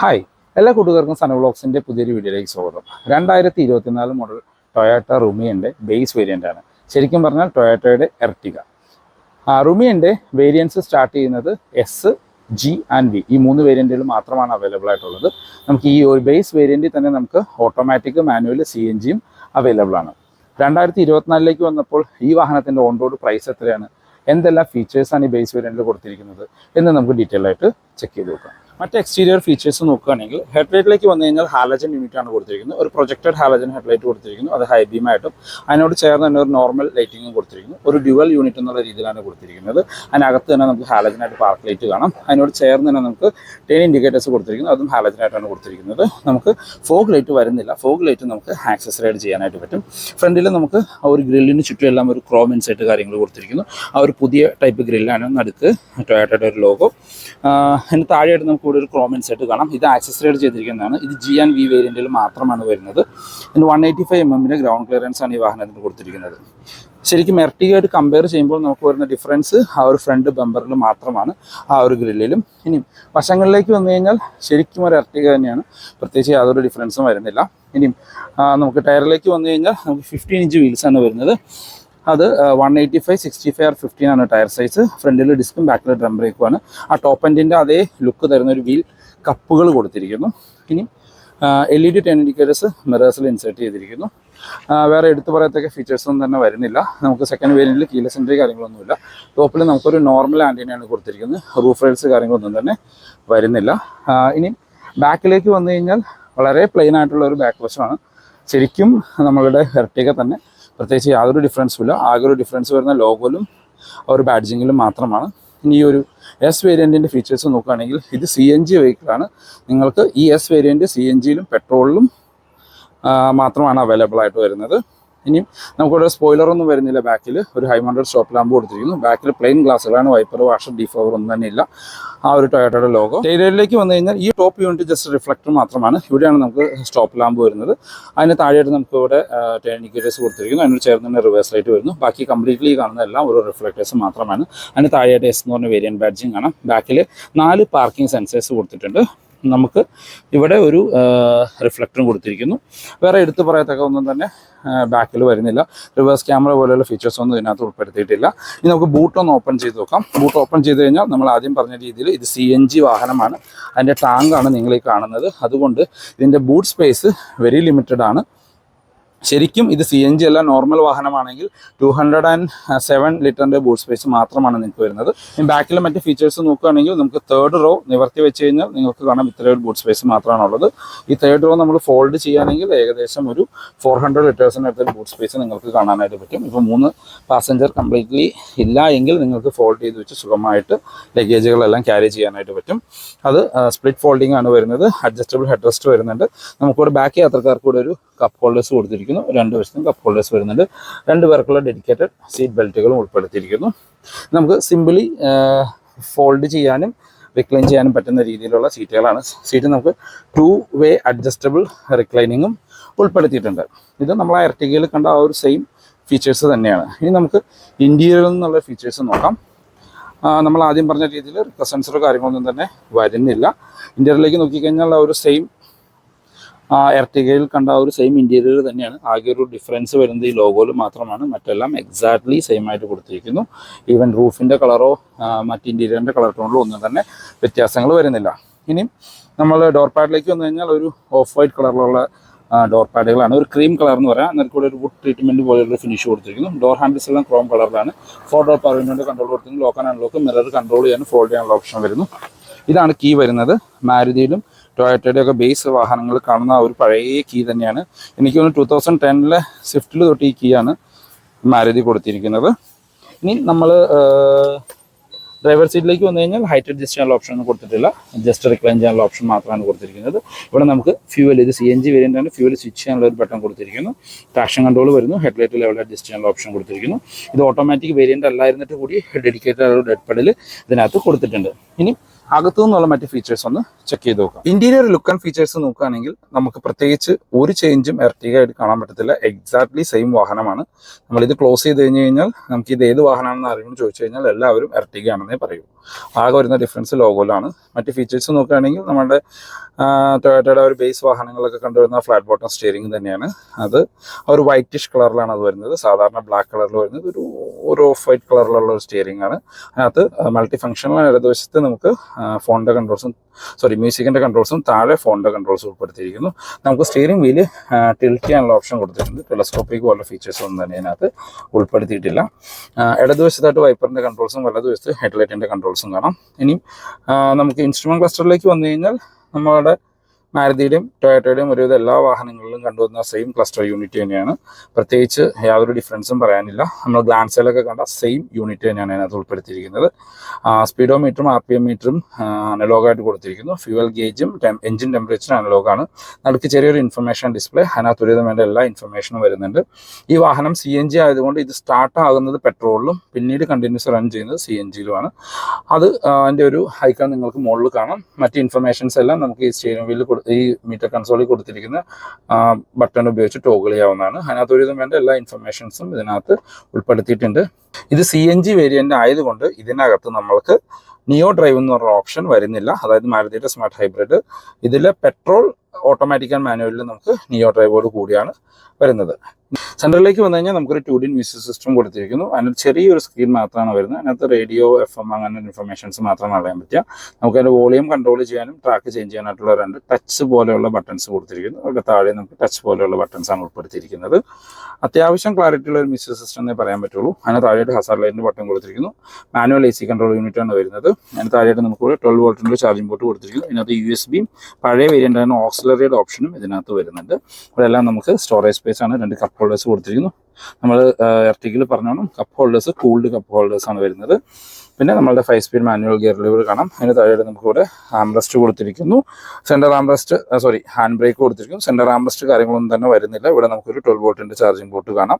Hi എല്ലാ കൂട്ടുകാർക്കും സന വ്ളോഗ്സിന്റെ പുതിയൊരു വീഡിയോയിലേക്ക് സ്വാഗതം. രണ്ടായിരത്തി ഇരുപത്തിനാല് മോഡൽ ടൊയാറ്റ റുമിയന്റെ ബേസ് വേരിയന്റ് ആണ്. ശരിക്കും പറഞ്ഞാൽ ടൊയാറ്റോയുടെ എർട്ടിക റുമിയന്റെ വേരിയൻസ് സ്റ്റാർട്ട് ചെയ്യുന്നത് എസ് ജി ആൻഡ് വി ഈ മൂന്ന് വേരിയന്റുകൾ മാത്രമാണ് അവൈലബിൾ ആയിട്ടുള്ളത്. നമുക്ക് ഈ ഒരു ബേസ് വേരിയന്റിൽ തന്നെ നമുക്ക് ഓട്ടോമാറ്റിക് മാനുവൽ സി എൻ ജിയും അവൈലബിൾ ആണ്. രണ്ടായിരത്തി ഇരുപത്തിനാലിലേക്ക് വന്നപ്പോൾ ഈ വാഹനത്തിന്റെ ഓൺ റോഡ് പ്രൈസ് എത്രയാണ്? എന്തെല്ലാം ഫീച്ചേഴ്സാണ് ഈ ബേസ് വേരിയന്റിൽ കൊടുത്തിരിക്കുന്നത്? എന്ന് നമുക്ക് ഡീറ്റെയിൽ ആയിട്ട് ചെക്ക് ചെയ്ത് നോക്കാം. മറ്റ് എക്സ്റ്റീരിയർ ഫീച്ചേഴ്സ് നോക്കുകയാണെങ്കിൽ ഹെഡ്ലൈറ്റിലേക്ക് വന്നു കഴിഞ്ഞാൽ ഹാലജൻ യൂണിറ്റ് ആണ് കൊടുത്തിരിക്കുന്നത്. ഒരു പ്രൊജക്റ്റഡ് ഹാലജൻ ഹെഡ്ലൈറ്റ് കൊടുത്തിരിക്കുന്നു. അത് ഹൈ ബീമായിട്ടും അതിനോട് ചേർന്ന് തന്നെ ഒരു നോർമൽ ലൈറ്റിങ്ങും കൊടുത്തിരിക്കുന്നു. ഒരു ഡ്യുവൽ യൂണിറ്റ് എന്നുള്ള രീതിയിലാണ് കൊടുത്തിരിക്കുന്നത്. അതിനകത്ത് തന്നെ നമുക്ക് ഹാലജനായിട്ട് പാർക്ക് ലൈറ്റ് കാണാം. അതിനോട് ചേർന്ന് തന്നെ നമുക്ക് ടെൻ ഇൻഡിക്കേറ്റേഴ്സ് കൊടുത്തിരിക്കുന്നു. അതും ഹാലജനായിട്ടാണ് കൊടുത്തിരിക്കുന്നത്. നമുക്ക് ഫോഗ് ലൈറ്റ് വരുന്നില്ല. ഫോഗ് ലൈറ്റ് നമുക്ക് ആക്സസ് റൈഡ് ചെയ്യാനായിട്ട് പറ്റും. ഫ്രണ്ടിൽ നമുക്ക് ആ ഒരു ഗ്രില്ലിന് ചുറ്റും എല്ലാം ഒരു ക്രോം ഇൻസൈറ്റ് കാര്യങ്ങൾ കൊടുത്തിരിക്കുന്നു. ആ ഒരു പുതിയ ടൈപ്പ് ഗ്രില്ലാണ് നടുക്ക് ടൊയാറ്റയുടെ ഒരു ലോഗോ അതിന് താഴെയായിട്ട് നമുക്ക് ഇവിടെ ഒരു ക്രോം ഇൻസൈറ്റ് കാണാം. ഇത് ആക്സസറൈഡ് ചെയ്തിരിക്കുന്നതാണ്. ഇത് ജി ആൻഡ് വി വേരിയന്റിൽ മാത്രമാണ് വരുന്നത്. ഇതിന് വൺ എയ്റ്റി ഫൈവ് എം എമ്മിന്റെ ഗ്രൗണ്ട് ക്ലിയറൻസ് ആണ് ഈ വാഹനത്തിന് കൊടുത്തിരിക്കുന്നത്. ശരിക്കും മെർട്ടിയായിട്ട് കമ്പയർ ചെയ്യുമ്പോൾ നമുക്ക് വരുന്ന ഡിഫറൻസ് ആ ഒരു ഫ്രണ്ട് ബമ്പറിൽ മാത്രമാണ് ആ ഒരു ഗ്രില്ലിലും ഇനി വശങ്ങളിലേക്ക് വന്നു കഴിഞ്ഞാൽ ശരിക്കും ഒരു എർട്ടിക തന്നെയാണ്. പ്രത്യേകിച്ച് യാതൊരു ഡിഫറൻസും വരുന്നില്ല. ഇനിയും നമുക്ക് ടയറിലേക്ക് വന്നു കഴിഞ്ഞാൽ നമുക്ക് ഫിഫ്റ്റീൻ ഇഞ്ച് വീൽസ് ആണ് വരുന്നത്. അത് one eighty five sixty five R fifteen ആണ് ടയർ സൈസ് ഫ്രണ്ടിൽ ഡിസ്കും ബാക്കിൽ ഡ്രം ബ്രേക്കും ആണ്. ആ ടോപ്പ് എൻഡിന്റെ അതേ ലുക്ക് തരുന്ന ഒരു വീൽ കപ്പുകൾ കൊടുത്തിരിക്കുന്നു. ഇനി L E D turn indicators മിറേഴ്സിൽ insert ചെയ്തിരിക്കുന്നു. വേറെ എടുത്തു പറയത്തക്ക ഫീച്ചേഴ്സ് ഒന്നും തന്നെ വരുന്നില്ല. നമുക്ക് സെക്കൻഡ് വേരിയന്റിൽ കീലസ് എൻട്രി കാര്യങ്ങളൊന്നുമില്ല. ടോപ്പിൽ നമുക്കൊരു നോർമൽ ആന്റീനയാണ് കൊടുത്തിരിക്കുന്നത്. റൂഫ് റൈൽസ് കാര്യങ്ങളൊന്നും തന്നെ വരുന്നില്ല. ഇനി ബാക്കിലേക്ക് വന്നു കഴിഞ്ഞാൽ വളരെ പ്ലെയിൻ ആയിട്ടുള്ള ഒരു ബാക്ക് വശമാണ്. ശരിക്കും നമ്മളുടെ ഹെർട്ടിക തന്നെ പ്രത്യേകിച്ച് യാതൊരു ഡിഫറൻസും ഇല്ല. ആകെ ഒരു ഡിഫറൻസ് വരുന്ന ലോഗോലും ഒരു ബാഡ്ജിങ്ങിലും മാത്രമാണ്. ഇനി ഈ ഒരു എസ് വേരിയന്റിന്റെ ഫീച്ചേഴ്സ് നോക്കുകയാണെങ്കിൽ ഇത് സി എൻ ജി വെഹിക്കിളാണ് നിങ്ങൾക്ക് ഈ എസ് വേരിയന്റ് സി എൻ ജിയിലും പെട്രോളിലും മാത്രമാണ് അവൈലബിൾ ആയിട്ട് വരുന്നത്. ഇനിയും നമുക്കിവിടെ സ്പോയിലർ ഒന്നും വരുന്നില്ല ബാക്കിൽ ഒരു ഹൈ മണ്ടഡ് സ്റ്റോപ്പ് ലാമ്പ് കൊടുത്തിരിക്കുന്നു. ബാക്കിൽ പ്ലെയിൻ ഗ്ലാസ്സുകളാണ് വൈപ്പർ വാഷർ ഡിഫോവർ ഒന്നും തന്നെ ഇല്ല. ആ ഒരു ടൊയോട്ടയുടെ ലോഗോ ടൈലറിലേക്ക് വന്നു കഴിഞ്ഞാൽ ഈ ടോപ്പ് യൂണിറ്റ് ജസ്റ്റ് റിഫ്ലക്ടർ മാത്രമാണ്. ഇവിടെയാണ് നമുക്ക് സ്റ്റോപ്പ് ലാമ്പ് വരുന്നത്. അതിന് താഴെയായിട്ട് നമുക്ക് ഇവിടെ ഇൻഡിക്കേറ്റേഴ്സ് കൊടുത്തിരിക്കുന്നു. അതിനോട് ചേർന്ന് തന്നെ റിവേഴ്സ് ലൈറ്റ് വരുന്നു. ബാക്കി കംപ്ലീറ്റ്ലി കാണുന്ന എല്ലാം ഒരു റിഫ്ലക്ടേഴ്സ് മാത്രമാണ്. അതിന് താഴെയായിട്ട് എസ് എന്ന് പറഞ്ഞ വേരിയൻ ബാഡ്ജിങ് കാണാം. ബാക്കിൽ നാല് പാർക്കിംഗ് സെൻസേഴ്സ് കൊടുത്തിട്ടുണ്ട്. നമുക്ക് ഇവിടെ ഒരു റിഫ്ലക്ടറും കൊടുത്തിരിക്കുന്നു. വേറെ എടുത്തു പറയത്തക്ക ഒന്നും തന്നെ ബാക്കിൽ വരുന്നില്ല. റിവേഴ്സ് ക്യാമറ പോലെയുള്ള ഫീച്ചേഴ്സ് ഒന്നും ഇതിനകത്ത് ഉൾപ്പെടുത്തിയിട്ടില്ല. ഇനി നമുക്ക് ബൂട്ട് ഒന്ന് ഓപ്പൺ ചെയ്ത് നോക്കാം. ബൂട്ട് ഓപ്പൺ ചെയ്ത് കഴിഞ്ഞാൽ നമ്മൾ ആദ്യം പറഞ്ഞ രീതിയിൽ ഇത് സി എൻ ജി വാഹനമാണ്. അതിന്റെ ടാങ്കാണ് നിങ്ങൾ ഈ കാണുന്നത്. അതുകൊണ്ട് ഇതിന്റെ ബൂട്ട് സ്പേസ് വെരി ലിമിറ്റഡ് ആണ്. ശരിക്കും ഇത് സി എൻ ജി അല്ല നോർമൽ വാഹനമാണെങ്കിൽ ടു ഹൺഡ്രഡ് ആൻഡ് സെവൻ ലിറ്ററിന്റെ ബൂട്ട് സ്പേസ് മാത്രമാണ് നിങ്ങൾക്ക് വരുന്നത്. ഇനി ബാക്കിലെ മറ്റ് ഫീച്ചേഴ്സ് നോക്കുകയാണെങ്കിൽ നമുക്ക് തേർഡ് റോ നിവർത്തി വെച്ച് കഴിഞ്ഞാൽ നിങ്ങൾക്ക് കാണാം ഇത്രയും ഒരു ബൂട്ട് സ്പേസ് മാത്രമാണ് ഉള്ളത് ഈ തേർഡ് റോ നമ്മൾ ഫോൾഡ് ചെയ്യുകയാണെങ്കിൽ ഏകദേശം ഒരു ഫോർ ഹൺഡ്രഡ് ലിറ്റേഴ്സിന് അടുത്തൊരു ബൂട്ട് സ്പേസ് നിങ്ങൾക്ക് കാണാനായിട്ട് പറ്റും. ഇപ്പോൾ മൂന്ന് പാസഞ്ചർ കംപ്ലീറ്റ്ലി ഇല്ല എങ്കിൽ നിങ്ങൾക്ക് ഫോൾഡ് ചെയ്ത് വെച്ച് സുഖമായിട്ട് ലഗേജുകളെല്ലാം ക്യാരി ചെയ്യാനായിട്ട് പറ്റും. അത് സ്പ്ലിറ്റ് ഫോൾഡിംഗ് ആണ് വരുന്നത്. അഡ്ജസ്റ്റബിൾ ഹെഡ് റെസ്റ്റ് വരുന്നുണ്ട്. നമുക്കിവിടെ ബാക്ക് യാത്രക്കാർക്ക് കൂടെ ഒരു കപ്പ് ഹോൾഡേഴ്സ് കൊടുത്തിരിക്കുന്നു രണ്ട് വശത്തും കപ്പ് ഹോൾഡേഴ്സ് വരുന്നുണ്ട്. രണ്ട് പേർക്കുള്ള ഡെഡിക്കേറ്റഡ് സീറ്റ് ബെൽറ്റുകളും ഉൾപ്പെടുത്തിയിരിക്കുന്നു. നമുക്ക് സിമ്പിളി ഫോൾഡ് ചെയ്യാനും റിക്ലൈൻ ചെയ്യാനും പറ്റുന്ന രീതിയിലുള്ള സീറ്റുകളാണ് സീറ്റ് നമുക്ക് ടു വേ അഡ്ജസ്റ്റബിൾ റിക്ലൈനിങ്ങും ഉൾപ്പെടുത്തിയിട്ടുണ്ട്. ഇത് നമ്മൾ ആ കണ്ട ആ ഒരു സെയിം ഫീച്ചേഴ്സ് തന്നെയാണ്. ഇനി നമുക്ക് ഇന്റീരിയറിൽ നിന്നുള്ള ഫീച്ചേഴ്സ് നോക്കാം. നമ്മൾ ആദ്യം പറഞ്ഞ രീതിയിൽ സെൻസറോ കാര്യങ്ങളൊന്നും തന്നെ വരുന്നില്ല. ഇന്റീരിയറിലേക്ക് നോക്കിക്കഴിഞ്ഞാൽ ആ ഒരു സെയിം ആ എർട്ടിഗയിൽ കണ്ട ഒരു സെയിം ഇന്റീരിയർ തന്നെയാണ്. ആകെ ഒരു ഡിഫറൻസ് വരുന്നത് ഈ ലോഗോയിൽ മാത്രമാണ്. മറ്റെല്ലാം എക്സാക്ട്ലി സെയിം ആയിട്ട് കൊടുത്തിരിക്കുന്നു. ഈവൻ റൂഫിന്റെ കളറോ മറ്റ് ഇന്റീരിയറിന്റെ കളർ ടോണിലോ ഒന്നും തന്നെ വ്യത്യാസങ്ങൾ വരുന്നില്ല. ഇനി നമ്മൾ ഡോർ പാഡിലേക്ക് വന്നു കഴിഞ്ഞാൽ ഒരു ഓഫ് വൈറ്റ് കളറിലുള്ള ഡോർ പാഡുകളാണ് ഒരു ക്രീം കളർ എന്ന് പറയാം. അന്നേരം കൂടെ ഒരു വുഡ് ട്രീറ്റ്മെന്റ് പോലെയുള്ള ഫിനിഷ് കൊടുത്തിരിക്കുന്നു. ഡോർ ഹാൻഡിൽസ് എല്ലാം ക്രോം കളറിലാണ് ഫോർ ഡോർ പവർ വിൻഡോന്റെ കൺട്രോൾ കൊടുത്തിരിക്കുന്നു. Lock and unlock mirror control ചെയ്യാൻ ഫോൾഡ് ചെയ്യാനുള്ള ഓപ്ഷൻ വരുന്നു. ഇതാണ് കീ വരുന്നത്. മാരുതിയിലും ടൊയോട്ടയുടെ ഒക്കെ ബേസ് വാഹനങ്ങൾ കാണുന്ന ഒരു പഴയ കീ തന്നെയാണ്. എനിക്ക് തോന്നുന്നു ടൂ തൗസൻഡ് ടെന്നിലെ സ്വിഫ്റ്റിൽ തൊട്ട് ഈ കീ ആണ് മാരുതി കൊടുത്തിരിക്കുന്നത്. ഇനി നമ്മൾ ഡ്രൈവർ സീറ്റിലേക്ക് വന്നു കഴിഞ്ഞാൽ ഹൈറ്റ് അഡ്ജസ്റ്റ് ചെയ്യാനുള്ള ഓപ്ഷൻ ഒന്നും കൊടുത്തിട്ടില്ല. ജസ്റ്റ് റിക്ലൈൻ ചെയ്യാനുള്ള ഓപ്ഷൻ മാത്രമാണ് കൊടുത്തിരിക്കുന്നത്. ഇവിടെ നമുക്ക് ഫ്യൂവൽ ഇത് സി എൻ ജി വേരിയന്റ് ആണ്. ഫ്യൂവൽ സ്വിച്ച് ചെയ്യാനുള്ള ഒരു ബട്ടൺ കൊടുത്തിരിക്കുന്നു. ട്രാക്ഷൻ കൺട്രോൾ വരുന്നു. ഹെഡ്ലൈറ്റ് ലെവൽ അഡ്ജസ്റ്റ് ചെയ്യാനുള്ള ഓപ്ഷൻ കൊടുത്തിരിക്കുന്നു. ഇത് ഓട്ടോമാറ്റിക് വേരിയന്റ് അല്ലായിരുന്നിട്ട് കൂടി ഡെഡിക്കേറ്റഡ് ഡെഡ് പെഡൽ ഇതിനകത്ത് കൊടുത്തിട്ടുണ്ട്. ഇനി അകത്തു നിന്നുള്ള മറ്റ് ഫീച്ചേഴ്സ് ഒന്ന് ചെക്ക് ചെയ്ത് നോക്കാം. ഇന്റീരിയർ ലുക്ക് ആൻഡ് ഫീച്ചേഴ്സ് നോക്കുകയാണെങ്കിൽ നമുക്ക് പ്രത്യേകിച്ച് ഒരു ചേഞ്ചും എർട്ടിക ആയിട്ട് കാണാൻ പറ്റത്തില്ല. എക്സാക്ട്ലി സെയിം വാഹനമാണ്. നമ്മൾ ഇത് ക്ലോസ് ചെയ്ത് കഴിഞ്ഞ് കഴിഞ്ഞാൽ നമുക്ക് ഇത് ഏത് വാഹനമാണെന്ന് അറിയുമെന്ന് ചോദിച്ചു കഴിഞ്ഞാൽ എല്ലാവരും എർട്ടിക ആണെന്നേ പറയൂ. ആകെ വരുന്ന ഡിഫറൻസ് ലോഗോയിലാണ്. മറ്റ് ഫീച്ചേഴ്സ് നോക്കുകയാണെങ്കിൽ നമ്മുടെ ടൊയോട്ടയുടെ ഒരു ബേസ് വാഹനങ്ങളൊക്കെ കണ്ടുവരുന്ന ഫ്ലാറ്റ് ബോട്ടം സ്റ്റിയറിംഗ് തന്നെയാണ്. അത് ഒരു വൈറ്റിഷ് കളറിലാണ് അത് വരുന്നത്. സാധാരണ ബ്ലാക്ക് കളറിൽ വരുന്നത്. ഒരു ഓഫ് വൈറ്റ് കളറിലുള്ള ഒരു സ്റ്റിയറിംഗ് ആണ്. അതിനകത്ത് മൾട്ടി ഫംഗ്ഷണൽ ഇടതുവശത്ത് നമുക്ക് ഫോണിന്റെ കൺട്രോൾസും സോറി മ്യൂസിക്കിന്റെ കൺട്രോൾസും താഴെ ഫോണിന്റെ കൺട്രോൾസും ഉൾപ്പെടുത്തിയിരിക്കുന്നു. നമുക്ക് സ്റ്റിയറിംഗ് വീൽ ടിൽറ്റ് ചെയ്യാനുള്ള ഓപ്ഷൻ കൊടുത്തിട്ടുണ്ട്. ടെലസ്കോപ്പിക് പോലുള്ള ഫീച്ചേഴ്സ് ഒന്നും തന്നെ അതിനകത്ത് ഉൾപ്പെടുത്തിയിട്ടില്ല. ഇടതുവശത്തായിട്ട് വൈപ്പറിന്റെ കൺട്രോൾസും വലതുവശത്ത് ഹെഡ്ലൈറ്റിന്റെ കൺട്രോൾസും കാണാം. ഇനിയും നമുക്ക് ഇൻസ്ട്രുമെന്റ് ക്ലസ്റ്ററിലേക്ക് വന്നു കഴിഞ്ഞാൽ നമ്മുടെ മാരുതിയുടെയും ടൊയോട്ടയുടെയും ഒരുവിധ എല്ലാ വാഹനങ്ങളിലും കണ്ടുവന്ന സെയിം ക്ലസ്റ്റർ യൂണിറ്റ് തന്നെയാണ്. പ്രത്യേകിച്ച് യാതൊരു ഡിഫറൻസും പറയാനില്ല. നമ്മൾ ഗ്ലാൻസിലൊക്കെ കണ്ട സെയിം യൂണിറ്റ് തന്നെയാണ് അതിനകത്ത് ഉൾപ്പെടുത്തിയിരിക്കുന്നത്. സ്പീഡോ മീറ്ററും ആർ പി എം മീറ്ററും അനലോഗായിട്ട് കൊടുത്തിരിക്കുന്നു. ഫ്യൂവൽ ഗേജും എഞ്ചിൻ ടെമ്പറേച്ചറും അനലോഗാണ് നടുക്ക് ചെറിയൊരു ഇൻഫർമേഷൻ ഡിസ്പ്ലേ അതിനകത്ത് ഒരുവിധം വേണ്ട എല്ലാ ഇൻഫർമേഷനും വരുന്നുണ്ട്. ഈ വാഹനം സി എൻ ജി ആയതുകൊണ്ട് ഇത് സ്റ്റാർട്ട് ആകുന്നത് പെട്രോളിലും പിന്നീട് കണ്ടിന്യൂസ് റൺ ചെയ്യുന്നത് സി എൻ ജിയിലുമാണ് അത് അതിന്റെ ഒരു ഐക്കൺ നിങ്ങൾക്ക് മുകളിൽ കാണാം. മറ്റ് ഇൻഫർമേഷൻസ് എല്ലാം നമുക്ക് ഈ സ്റ്റിയറിംഗ് വീലിൽ ഈ മീറ്റർ കൺസോളിൽ കൊടുത്തിരിക്കുന്ന ബട്ടൺ ഉപയോഗിച്ച് ടോഗിൾ ചെയ്യാവുന്നതാണ്. അതിനകത്ത് ഒരുവിധം വേണ്ട. എല്ലാ ഇൻഫർമേഷൻസും ഇതിനകത്ത് ഉൾപ്പെടുത്തിയിട്ടുണ്ട്. ഇത് സി എൻ ജി വേരിയന്റ് ആയതുകൊണ്ട് ഇതിനകത്ത് നമ്മൾക്ക് നിയോ ഡ്രൈവ് എന്ന് പറഞ്ഞ ഓപ്ഷൻ വരുന്നില്ല. അതായത് മാരുതിയുടെ സ്മാർട്ട് ഹൈബ്രിഡ് ഇതിൽ പെട്രോൾ ഓട്ടോമാറ്റിക് ആൻഡ് മാനുവലിൽ നമുക്ക് നിയോ ഡ്രൈവോട് കൂടിയാണ് വരുന്നത്. സെൻട്രലിലേക്ക് വന്നു കഴിഞ്ഞാൽ നമുക്കൊരു ടു ഡി മ്യൂസിക് സിസ്റ്റം കൊടുത്തിരിക്കുന്നു. അതിന് ചെറിയൊരു സ്ക്രീൻ മാത്രമാണ് വരുന്നത്. അതിനകത്ത് റേഡിയോ എഫ് എം അങ്ങനെ ഇൻഫർമേഷൻസ് മാത്രമാണ് അറിയാൻ പറ്റുക. നമുക്ക് അതിന്റെ വോളിയം കൺട്രോൾ ചെയ്യാനും ട്രാക്ക് ചേഞ്ച് ചെയ്യാനായിട്ടുള്ള രണ്ട് ടച്ച് പോലെയുള്ള ബട്ടൺസ് കൊടുത്തിരിക്കുന്നു. അവിടെ താഴെ നമുക്ക് ടച്ച് പോലെയുള്ള ബട്ടൺസ് ആണ് ഉൾപ്പെടുത്തിയിരിക്കുന്നത്. അത്യാവശ്യം ക്ലാരിറ്റി ഉള്ള ഒരു മ്യൂസിക് സിസ്റ്റം എന്നേ പറയാൻ പറ്റുള്ളൂ. അതിന് താഴെയായിട്ട് ഹസാർ ലൈറ്റിന്റെ ബട്ടൺ കൊടുത്തിരിക്കുന്നു. Manual A C control unit ആണ് വരുന്നത്. അതിന് താഴെയായിട്ട് നമുക്ക് ട്വൽവ് വോൾട്ടിന്റെ ചാർജിംഗ് പോർട്ട് കൊടുത്തിരിക്കുന്നു. ഇതിനകത്ത് യു എസ് ബിയും പഴയ വേരിയന്റ് ആണ് ഓക്സിലറിയുടെ ഓപ്ഷനും ഇതിനകത്ത് വരുന്നുണ്ട്. ഇവിടെ നമുക്ക് സ്റ്റോറേജ് സ്പേസ് ആണ്. രണ്ട് കപ്പ് ഹോൾഡേഴ്സ് കൊടുത്തിരിക്കുന്നു. നമ്മൾ എർട്ടിക്കിൽ പറഞ്ഞോണം. Cup holders cooled cup holders ആണ് വരുന്നത്. പിന്നെ നമ്മളുടെ five speed manual gear lever കാണാം. അതിന് താഴെ നമുക്ക് ഇവിടെ ആംബ്രസ്റ്റ് കൊടുത്തിരിക്കുന്നു centre armrest sorry hand brake കൊടുത്തിരിക്കുന്നു. സെന്റർ ആംബ്രസ്റ്റ് കാര്യങ്ങളൊന്നും തന്നെ വരുന്നില്ല. ഇവിടെ നമുക്കൊരു ട്വൽവ് വോട്ടിന്റെ ചാർജിംഗ് ബോട്ട് കാണാം.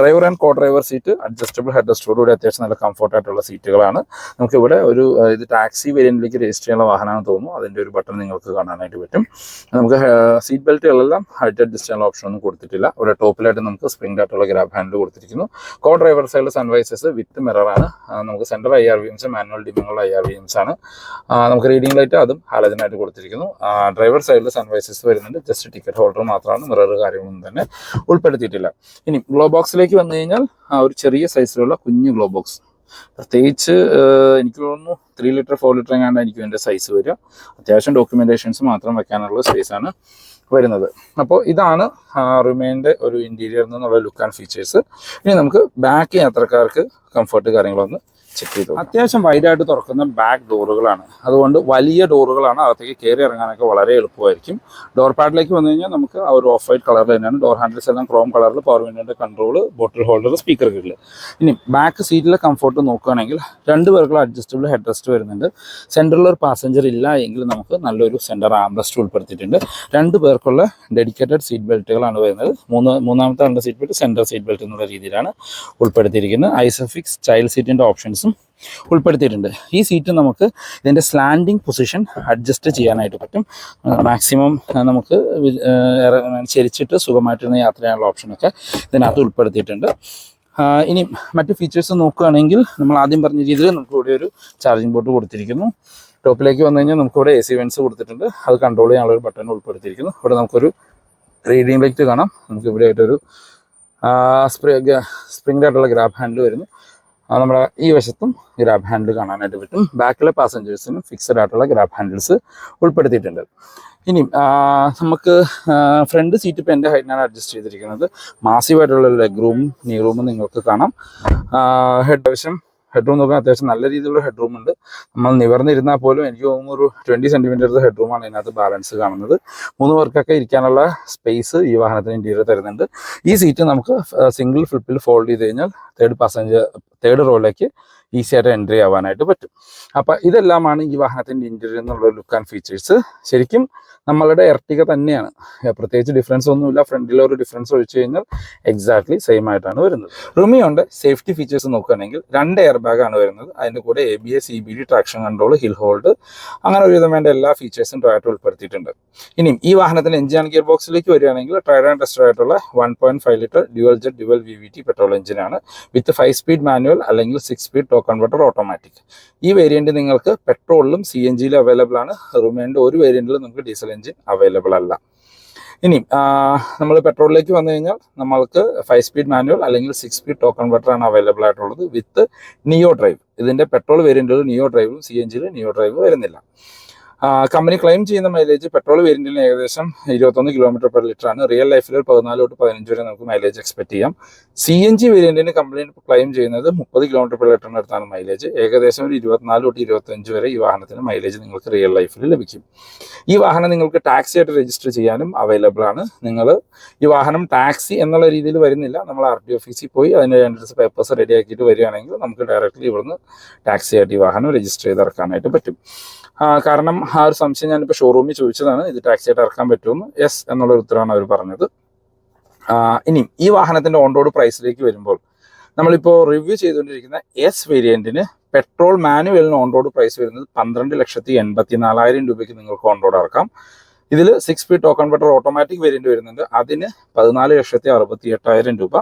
Driver and co driver seat adjustable head റെസ്റ്റോടുകൂടി അത്യാവശ്യം നല്ല കംഫർട്ടായിട്ടുള്ള സീറ്റുകളാണ് നമുക്കിവിടെ ഒരു ഇത് ടാക്സി വേരിയന്റിലേക്ക് രജിസ്റ്റർ ചെയ്യാനുള്ള വാഹനമാണെന്ന് തോന്നുന്നു. അതിന്റെ ഒരു ബട്ടൺ നിങ്ങൾക്ക് കാണാനായിട്ട് പറ്റും. നമുക്ക് സീറ്റ് ബെൽറ്റുകളെല്ലാം ഹൈറ്റ് അഡ്ജസ്റ്റ് ചെയ്യാനുള്ള ഓപ്ഷൻ ഒന്നും കൊടുത്തിട്ടില്ല. ഇവിടെ ടോപ്പിലായിട്ട് നമുക്ക് സ്പ്രിംഗ് ആയിട്ടുള്ള ഗ്രാബ് ഹാൻഡിൽ കൊടുത്തിരിക്കുന്നു. കോ ഡ്രൈവർ സൈഡിൽ സൺവൈസസ് വിത്ത് മിററാണ് നമുക്ക് central I R V Ms manual ഡിമിങ്ങുള്ള I R V Ms ആണ് നമുക്ക് റീഡിംഗ് ലൈറ്റ് അതും ഹാലജനായിട്ട് കൊടുത്തിരിക്കുന്നു. ഡ്രൈവർ സൈഡിൽ സൺവൈസസ് വരുന്നുണ്ട്. ജസ്റ്റ് ടിക്കറ്റ് ഹോൾഡർ മാത്രമാണ് മിറർ കാര്യങ്ങളൊന്നും തന്നെ ഉൾപ്പെടുത്തിയിട്ടില്ല. ഇനി ഗ്ലോ ബോക്സിലേക്ക് വന്നു കഴിഞ്ഞാൽ ഒരു ചെറിയ സൈസിലുള്ള കുഞ്ഞു ഗ്ലോ ബോക്സ്. പ്രത്യേകിച്ച് എനിക്ക് തോന്നുന്നു ത്രീ ലിറ്റർ ഫോർ ലിറ്റർ എങ്ങാണ്ട് എനിക്ക് അതിന്റെ സൈസ് വരിക. അത്യാവശ്യം ഡോക്യുമെന്റേഷൻസ് മാത്രം വെക്കാനുള്ള സ്പേസ് ആണ് വരുന്നത്. അപ്പോൾ ഇതാണ് റിമൈന്റെ ഒരു ഇന്റീരിയർ എന്നുള്ള ലുക്ക് ആൻഡ് ഫീച്ചേഴ്സ് ഇനി നമുക്ക് ബാക്ക് യാത്രക്കാർക്ക് കംഫർട്ട് കാര്യങ്ങളൊന്ന് ചെക്ക് ചെയ്തു അത്യാവശ്യം വൈഡായിട്ട് തുറക്കുന്ന ബാക്ക് ഡോറുകളാണ് അതുകൊണ്ട് വലിയ ഡോറുകളാണ് അകത്തേക്ക് കയറി ഇറങ്ങാനൊക്കെ വളരെ എളുപ്പമായിരിക്കും. ഡോർ പാഡിലേക്ക് വന്നു കഴിഞ്ഞാൽ നമുക്ക് ആ ഒരു ഓഫ് വൈറ്റ് കളറിൽ തന്നെയാണ്. ഡോർ ഹാൻഡിൽസ് എല്ലാം ക്രോം കളറിൽ പവർ വിൻഡോയുടെ കൺട്രോൾ ബോട്ടിൽ ഹോൾഡർ സ്പീക്കർ കിട്ടില്ല ഇനി ബാക്ക് സീറ്റിലെ കംഫോർട്ട് നോക്കുകയാണെങ്കിൽ രണ്ട് പേർക്കുള്ള അഡ്ജസ്റ്റബിൾ ഹെഡ് റെസ്റ്റ് വരുന്നുണ്ട്. സെന്ററിൽ ഒരു പാസഞ്ചർ ഇല്ല എങ്കിൽ നമുക്ക് നല്ലൊരു സെന്റർ ആംറസ്റ്റ് ഉൾപ്പെടുത്തിയിട്ടുണ്ട്. രണ്ട് പേർക്കുള്ള ഡെഡിക്കേറ്റഡ് സീറ്റ് ബെൽറ്റുകളാണ് വരുന്നത്. മൂന്ന് മൂന്നാമത്തെ ആളുടെ seat belt centre seat belt എന്നുള്ള രീതിയിലാണ് ഉൾപ്പെടുത്തിയിരിക്കുന്നത്. ഐസഫിക്സ് ചൈൽഡ് സീറ്റിന്റെ ഓപ്ഷൻസും ഉൾപ്പെടുത്തിയിട്ടുണ്ട്. ഈ സീറ്റ് നമുക്ക് ഇതിന്റെ സ്ലാൻഡിങ് പൊസിഷൻ അഡ്ജസ്റ്റ് ചെയ്യാനായിട്ട് പറ്റും. മാക്സിമം നമുക്ക് ചരിച്ചിട്ട് സുഖമായിട്ടിരുന്ന യാത്ര ചെയ്യാനുള്ള ഓപ്ഷനൊക്കെ ഇതിനകത്ത് ഉൾപ്പെടുത്തിയിട്ടുണ്ട്. ഇനി മറ്റു ഫീച്ചേഴ്സ് നോക്കുകയാണെങ്കിൽ നമ്മൾ ആദ്യം പറഞ്ഞ രീതിയിൽ നമുക്ക് ഇവിടെ ഒരു ചാർജിങ് പോർട്ട് കൊടുത്തിരിക്കുന്നു. ടോപ്പിലേക്ക് വന്നു കഴിഞ്ഞാൽ നമുക്കിവിടെ എ സി വെൻസ് കൊടുത്തിട്ടുണ്ട്. അത് കൺട്രോൾ ചെയ്യാനുള്ള ഒരു ബട്ടൺ ഉൾപ്പെടുത്തിയിരിക്കുന്നു. ഇവിടെ നമുക്കൊരു റീഡിംഗ് ലൈറ്റ് കാണാം. നമുക്ക് ഇവിടെ ആയിട്ടൊരു സ്പ്രിംഗ് ആയിട്ടുള്ള ഗ്രാബ് ഹാൻഡിൽ വരുന്നു. നമ്മുടെ ഈ വശത്തും ഗ്രാബ് ഹാൻഡിൽ കാണാനായിട്ട് പറ്റും. ബാക്കിലെ പാസഞ്ചേഴ്സിനും ഫിക്സഡ് ആയിട്ടുള്ള ഗ്രാബ് ഹാൻഡിൽസ് ഉൾപ്പെടുത്തിയിട്ടുണ്ട്. ഇനി നമുക്ക് ഫ്രണ്ട് സീറ്റ് ഇപ്പോൾ എന്റെ ഹൈറ്റിനാണ് അഡ്ജസ്റ്റ് ചെയ്തിരിക്കുന്നത്. മാസീവായിട്ടുള്ള ലെഗ് റൂമും നീ റൂമും നിങ്ങൾക്ക് കാണാം. ഹെഡ് വശം ഹെഡ് റൂം നോക്കാൻ അത്യാവശ്യം നല്ല രീതിയിലുള്ള ഹെഡ് റൂം ഉണ്ട്. നമ്മൾ നിവർന്നിരുന്നാൽ പോലും എനിക്ക് തോന്നുന്നു ഒരു ട്വന്റി സെന്റിമീറ്റർ ഹെഡ് റൂമാണ് ഇതിനകത്ത് ബാലൻസ് കാണുന്നത്. മൂന്ന് പേർക്കൊക്കെ ഇരിക്കാനുള്ള സ്പേസ് ഈ വാഹനത്തിന് ഇന്റീരിയർ തരുന്നുണ്ട്. ഈ സീറ്റ് നമുക്ക് സിംഗിൾ ഫ്ലിപ്പിൽ ഫോൾഡ് ചെയ്ത് കഴിഞ്ഞാൽ തേർഡ് പാസഞ്ചർ തേർഡ് റോയിലേക്ക് ഈസി ആയിട്ട് എൻട്രി ആവാനായിട്ട് പറ്റും. അപ്പം ഇതെല്ലാമാണ് ഈ വാഹനത്തിന്റെ ഇന്റീരിയർ എന്നുള്ള ലുക്ക് ആൻഡ് ഫീച്ചേഴ്സ് ശരിക്കും നമ്മളുടെ എർട്ടിക തന്നെയാണ്. പ്രത്യേകിച്ച് ഡിഫറൻസ് ഒന്നുമില്ല. ഫ്രണ്ടിലെ ഒരു ഡിഫറൻസ് ഒഴിച്ചു കഴിഞ്ഞാൽ എക്സാക്ട്ലി സെയിം ആയിട്ടാണ് വരുന്നത്. റുമിയോണ്ട് സേഫ്റ്റി ഫീച്ചേഴ്സ് നോക്കുകയാണെങ്കിൽ രണ്ട് എയർ ആണ് വരുന്നത്. അതിന്റെ കൂടെ A B S E B D traction control hill hold അങ്ങനെ ഒരുവിധം വേണ്ട എല്ലാ ഫീച്ചേഴ്സും ടൊയാറ്റ ഉൾപ്പെടുത്തിയിട്ടുണ്ട്. ഇനിയും ഈ വാഹനത്തിന് എഞ്ചിൻ ഗിയർ ബോക്സിലേക്ക് വരികയാണെങ്കിൽ ട്രയഡ് ആൻഡ് ടെസ്റ്റർ ആയിട്ടുള്ള one point five litre dual jet dual V V T petrol എഞ്ചിനാണ് വിത്ത് ഫൈവ് സ്പീഡ് മാനുവൽ അല്ലെങ്കിൽ സിക്സ് സ്പീഡ് കൺവെർട്ടർ ഓട്ടോമാറ്റിക് ഈ വേരിയന്റ് നിങ്ങൾക്ക് പെട്രോളിലും സി എൻ ജിയിലും അവൈലബിൾ ആണ്. റുമേന്റെ ഒരു വേരിയന്റിലും നിങ്ങൾക്ക് ഡീസൽ എഞ്ചിൻ അവൈലബിൾ അല്ല. ഇനി നമ്മൾ പെട്രോളിലേക്ക് വന്നു കഴിഞ്ഞാൽ നമ്മൾക്ക് ഫൈവ് സ്പീഡ് മാനുവൽ അല്ലെങ്കിൽ സിക്സ് സ്പീഡ് ടോ കൺവെർട്ടർ ആണ് അവൈലബിൾ ആയിട്ടുള്ളത് വിത്ത് നിയോ ഡ്രൈവ് ഇതിന്റെ പെട്രോൾ വേരിയന്റിൽ നിയോ ഡ്രൈവും സി എൻ ജിയിൽ നിയോ ഡ്രൈവ് വരുന്നില്ല. കമ്പനി ക്ലെയിം ചെയ്യുന്ന മൈലേജ് പെട്രോൾ വേരിയന്റിന് ഏകദേശം ഇരുപത്തൊന്ന് കിലോമീറ്റർ പെർ ലിറ്റർ ആണ്. റിയൽ ലൈഫിൽ ഒരു പതിനാല് തൊട്ട് പതിനഞ്ച് വരെ നമുക്ക് മൈലേജ് എക്സ്പെക്ട് ചെയ്യാം. സി എൻ ജി വേരിയന്റിന് കമ്പനി ക്ലെയിം ചെയ്യുന്നത് മുപ്പത് കിലോമീറ്റർ പെർ ലിറ്ററിന് അടുത്താണ് മൈലേജ് ഏകദേശം ഒരു ഇരുപത്തിനാല് തൊട്ട് ഇരുപത്തഞ്ച് വരെ ഈ വാഹനത്തിന് മൈലേജ് നിങ്ങൾക്ക് റിയൽ ലൈഫിൽ ലഭിക്കും. ഈ വാഹനം നിങ്ങൾക്ക് ടാക്സി ആയിട്ട് രജിസ്റ്റർ ചെയ്യാനും അവൈലബിൾ ആണ്. നിങ്ങൾ ഈ വാഹനം ടാക്സി എന്നുള്ള രീതിയിൽ വരുന്നില്ല. നമ്മൾ ആർ ടി ഓഫീസിൽ പോയി അതിന്റെ രണ്ടു പേപ്പേഴ്സ് റെഡി ആക്കിയിട്ട് വരികയാണെങ്കിൽ നമുക്ക് ഡയറക്റ്റ്ലി ഇവിടുന്ന് ടാക്സി ആയിട്ട് ഈ വാഹനം രജിസ്റ്റർ ചെയ്ത് ഇറക്കാനായിട്ട് പറ്റും. കാരണം ആ ഒരു സംശയം ഞാനിപ്പോൾ ഷോറൂമിൽ ചോദിച്ചതാണ് ഇത് ടാക്സി ആയിട്ട് ഇറക്കാൻ പറ്റുമെന്ന് യെസ് എന്നുള്ള ഒരു ഉത്തരവാണ് അവർ പറഞ്ഞത്. ഇനി ഈ വാഹനത്തിന്റെ ഓൺ റോഡ് പ്രൈസിലേക്ക് വരുമ്പോൾ നമ്മളിപ്പോൾ റിവ്യൂ ചെയ്തുകൊണ്ടിരിക്കുന്ന എസ് വേരിയന്റിന് പെട്രോൾ മാനുവലിന് ഓൺ റോഡ് പ്രൈസ് വരുന്നത് പന്ത്രണ്ട് ലക്ഷത്തി എൺപത്തി നാലായിരം രൂപയ്ക്ക് നിങ്ങൾക്ക് ഓൺ റോഡ് ഇറക്കാം. ഇതിൽ സിക്സ് സ്പീഡ് ടോക്കൺ പെട്രോൾ ഓട്ടോമാറ്റിക് വേരിയന്റ് വരുന്നുണ്ട്. അതിന് പതിനാല് ലക്ഷത്തി അറുപത്തി എട്ടായിരം രൂപ.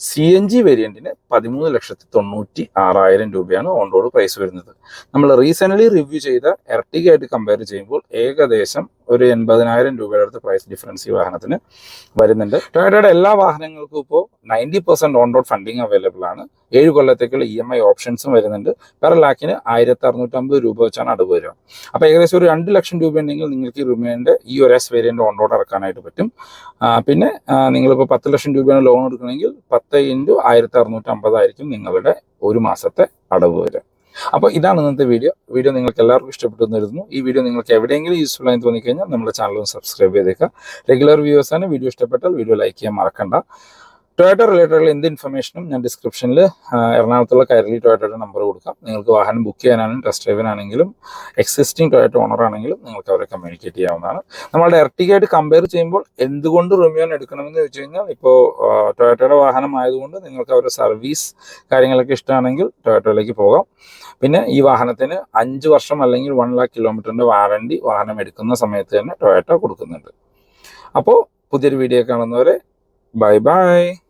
സി എൻ ജി വേരിയന്റിന് പതിമൂന്ന് ലക്ഷത്തി തൊണ്ണൂറ്റി ആറായിരം രൂപയാണ് ഓൺ റോഡ് പ്രൈസ് വരുന്നത്. നമ്മൾ റീസെന്റ്ലി റിവ്യൂ ചെയ്ത എർട്ടിക ആയിട്ട് കമ്പയർ ചെയ്യുമ്പോൾ ഏകദേശം ഒരു എൺപതിനായിരം രൂപയുടെ അടുത്ത് പ്രൈസ് ഡിഫറൻസ് ഈ വാഹനത്തിന് വരുന്നുണ്ട്. ടൊയോട്ടയുടെ എല്ലാ വാഹനങ്ങൾക്കും ഇപ്പോൾ ninety percent on road funding available ആണ്. ഏഴ് കൊല്ലത്തേക്കുള്ള ഇ എം ഐ ഓപ്ഷൻസും വരുന്നുണ്ട്. പെർ ലാക്കിന് ആയിരത്തി അറുന്നൂറ്റമ്പത് രൂപ വെച്ചാണ് അടവ് വരിക. അപ്പോൾ ഏകദേശം ഒരു രണ്ട് ലക്ഷം രൂപ ഉണ്ടെങ്കിൽ നിങ്ങൾക്ക് ഈ റിമൈന്റെ ഈ ഒരു എസ് വേരിയന്റ് ഓൺ റോഡ് ഇറക്കാനായിട്ട് പറ്റും. പിന്നെ നിങ്ങളിപ്പോൾ പത്ത് ലക്ഷം രൂപയാണ് ലോൺ എടുക്കണമെങ്കിൽ പത്ത് ഇന്റു ആയിരത്തി അറുന്നൂറ്റമ്പതായിരിക്കും നിങ്ങളുടെ ഒരു മാസത്തെ അടവ് വരിക. അപ്പോൾ ഇതാണ് ഇന്നത്തെ വീഡിയോ. വീഡിയോ നിങ്ങൾക്ക് എല്ലാവർക്കും ഇഷ്ടപ്പെട്ടു കരുതുന്നു. ഈ വീഡിയോ നിങ്ങൾക്ക് എവിടെയെങ്കിലും യൂസ്ഫുൾ ആയി തോന്നിക്കഴിഞ്ഞാൽ നമ്മുടെ ചാനൽ സബ്സ്ക്രൈബ് ചെയ്തേക്കുക. റെഗുലർ വ്യൂവേഴ്സാണ് വീഡിയോ ഇഷ്ടപ്പെട്ടാൽ വീഡിയോ ലൈക്ക് ചെയ്യാൻ മറക്കണ്ട. ടൊയോട്ട റിലേറ്റഡുള്ള എന്ത് ഇൻഫർമേഷനും ഞാൻ ഡിസ്ക്രിപ്ഷനിൽ എറണാകുളത്തുള്ള കൈരളി ടൊയോട്ടയുടെ നമ്പർ കൊടുക്കാം. നിങ്ങൾക്ക് വാഹനം ബുക്ക് ചെയ്യാനാണെങ്കിലും ടെസ്റ്റ് ഡ്രൈവിനാണെങ്കിലും എക്സിസ്റ്റിംഗ് ടൊയോട്ട ഓണർ ആണെങ്കിലും നിങ്ങൾക്ക് അവരെ കമ്മ്യൂണിക്കേറ്റ് ചെയ്യാവുന്നതാണ്. നമ്മളുടെ എർട്ടിഗായിട്ട് കമ്പയർ ചെയ്യുമ്പോൾ എന്തുകൊണ്ട് റിമ്യൂൺ എടുക്കണമെന്ന് ചോദിച്ചു കഴിഞ്ഞാൽ ഇപ്പോൾ ടൊയോട്ടയുടെ വാഹനം ആയതുകൊണ്ട് നിങ്ങൾക്ക് അവരുടെ സർവീസ് കാര്യങ്ങളൊക്കെ ഇഷ്ടമാണെങ്കിൽ ടൊയോട്ടയിലേക്ക് പോകാം. പിന്നെ ഈ വാഹനത്തിന് അഞ്ച് വർഷം അല്ലെങ്കിൽ വൺ ലാക്ക് കിലോമീറ്ററിന്റെ വാറണ്ടി വാഹനം എടുക്കുന്ന സമയത്ത് തന്നെ ടൊയോട്ട കൊടുക്കുന്നുണ്ട്. അപ്പോൾ പുതിയൊരു വീഡിയോ കാണുന്നവരെ ബൈ ബൈ